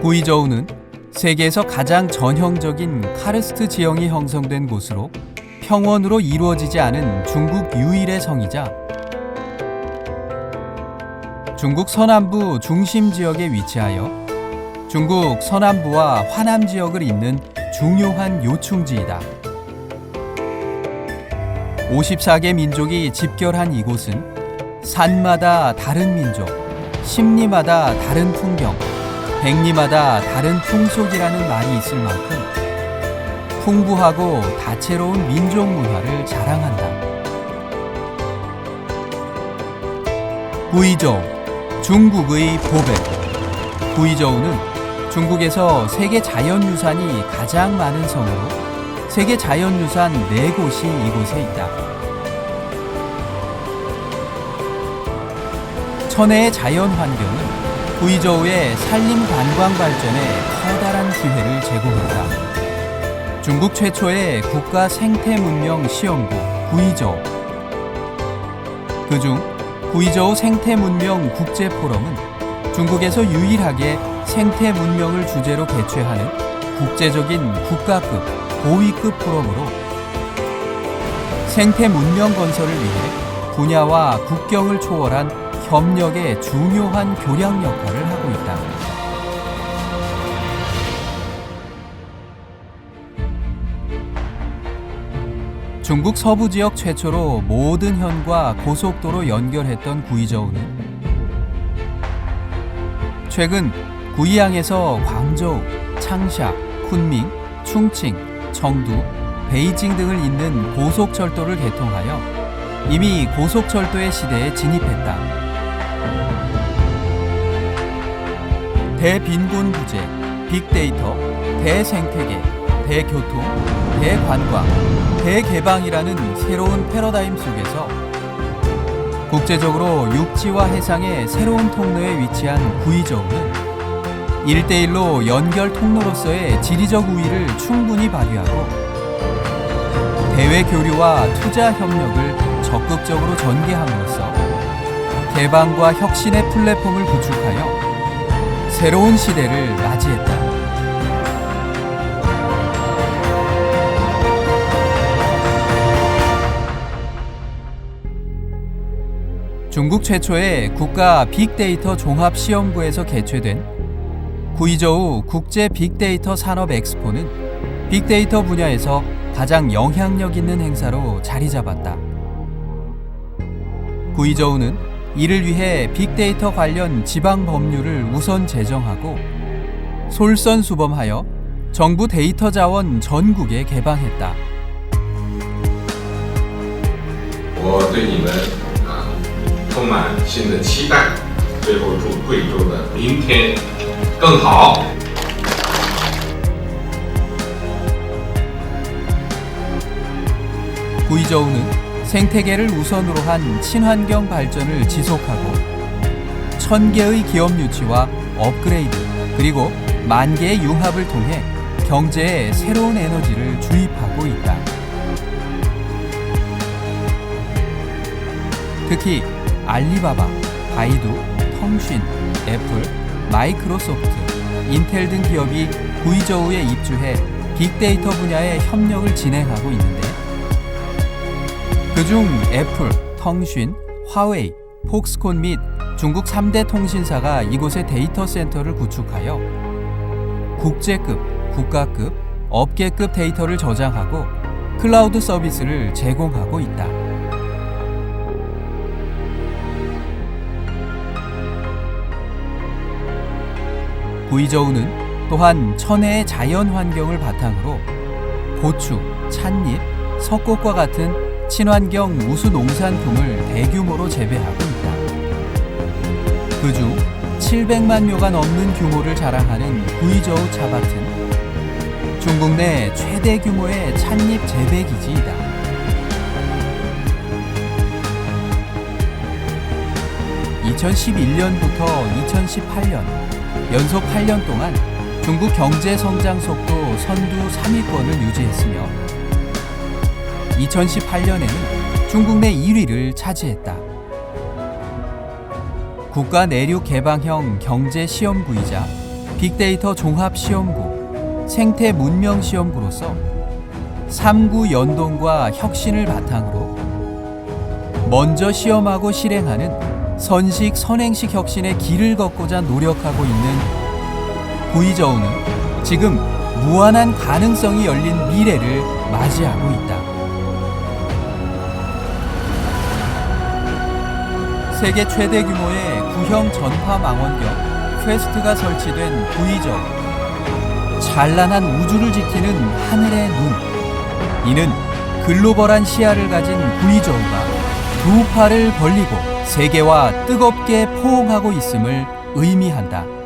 구이저우는 세계에서 가장 전형적인 카르스트 지형이 형성된 곳으로 평원으로 이루어지지 않은 중국 유일의 성이자 중국 서남부 중심 지역에 위치하여 중국 서남부와 화남 지역을 잇는 중요한 요충지이다. 54개 민족이 집결한 이곳은 산마다 다른 민족, 십리마다 다른 풍경, 백리마다 다른 풍속이라는 말이 있을 만큼 풍부하고 다채로운 민족 문화를 자랑한다. 구이저우, 중국의 보배. 구이저우는 중국에서 세계 자연유산이 가장 많은 성으로 세계 자연유산 4곳이 이곳에 있다. 천혜의 자연 환경은 구이저우의 산림 관광 발전에 커다란 기회를 제공한다. 중국 최초의 국가 생태 문명 시험부 구이저우. 그중 구이저우 생태 문명 국제 포럼은 중국에서 유일하게 생태 문명을 주제로 개최하는 국제적인 국가급 고위급 포럼으로 생태 문명 건설을 위해 분야와 국경을 초월한 협력의 중요한 교량 역할을 하고 있다. 중국 서부 지역 최초로 모든 현과 고속도로 연결했던 구이저우는 최근 구이항에서 광저우, 창샤, 쿤밍, 충칭, 청두, 베이징 등을 잇는 고속철도를 개통하여 이미 고속철도의 시대에 진입했다. 대빈곤 부재, 빅데이터, 대생태계, 대교통, 대관광, 대개방이라는 새로운 패러다임 속에서 국제적으로 육지와 해상의 새로운 통로에 위치한 구이저우는 일대일로 연결 통로로서의 지리적 우위를 충분히 발휘하고 대외 교류와 투자 협력을 적극적으로 전개함으로써 개방과 혁신의 플랫폼을 구축하여 새로운 시대를 맞이했다. 중국 최초의 국가 빅데이터 종합 시험부에서 개최된 구이저우 국제 빅데이터 산업 엑스포는 빅데이터 분야에서 가장 영향력 있는 행사로 자리 잡았다. 구이저우는 이를 위해 빅데이터 관련 지방 법률을 우선 제정하고 솔선수범하여 정부 데이터 자원 전국에 개방했다. 我对你们啊充满新的期待，最后祝贵州的明天更好。 구이저우는 생태계를 우선으로 한 친환경 발전을 지속하고 천 개의 기업 유치와 업그레이드 그리고 만 개의 융합을 통해 경제에 새로운 에너지를 주입하고 있다. 특히 알리바바, 바이두, 텅신, 애플, 마이크로소프트, 인텔 등 기업이 구이저우에 입주해 빅데이터 분야의 협력을 진행하고 있는데 그중 애플, 텅신, 화웨이, 폭스콘 및 중국 3대 통신사가 이곳에 데이터 센터를 구축하여 국제급, 국가급, 업계급 데이터를 저장하고 클라우드 서비스를 제공하고 있다. 구이저우는 또한 천혜의 자연 환경을 바탕으로 고추, 찻잎, 석곡과 같은 친환경 우수 농산품을 대규모로 재배하고 있다. 그중 700만 묘가 넘는 규모를 자랑하는 구이저우 차밭은 중국 내 최대 규모의 찻잎 재배 기지이다. (2011년부터 2018년) 연속 8년 동안 중국 경제 성장 속도 선두 3위권을 유지했으며 2018년에는 중국 내 1위를 차지했다. 국가 내륙 개방형 경제 시험부이자 빅데이터 종합 시험구, 생태 문명 시험구로서 3구 연동과 혁신을 바탕으로 먼저 시험하고 실행하는 선식 선행식 혁신의 길을 걷고자 노력하고 있는 구이저우는 지금 무한한 가능성이 열린 미래를 맞이하고 있다. 세계 최대 규모의 구형 전파 망원경 퀘스트가 설치된 구이저우. 찬란한 우주를 지키는 하늘의 눈. 이는 글로벌한 시야를 가진 구이저우가 두 팔을 벌리고 세계와 뜨겁게 포옹하고 있음을 의미한다.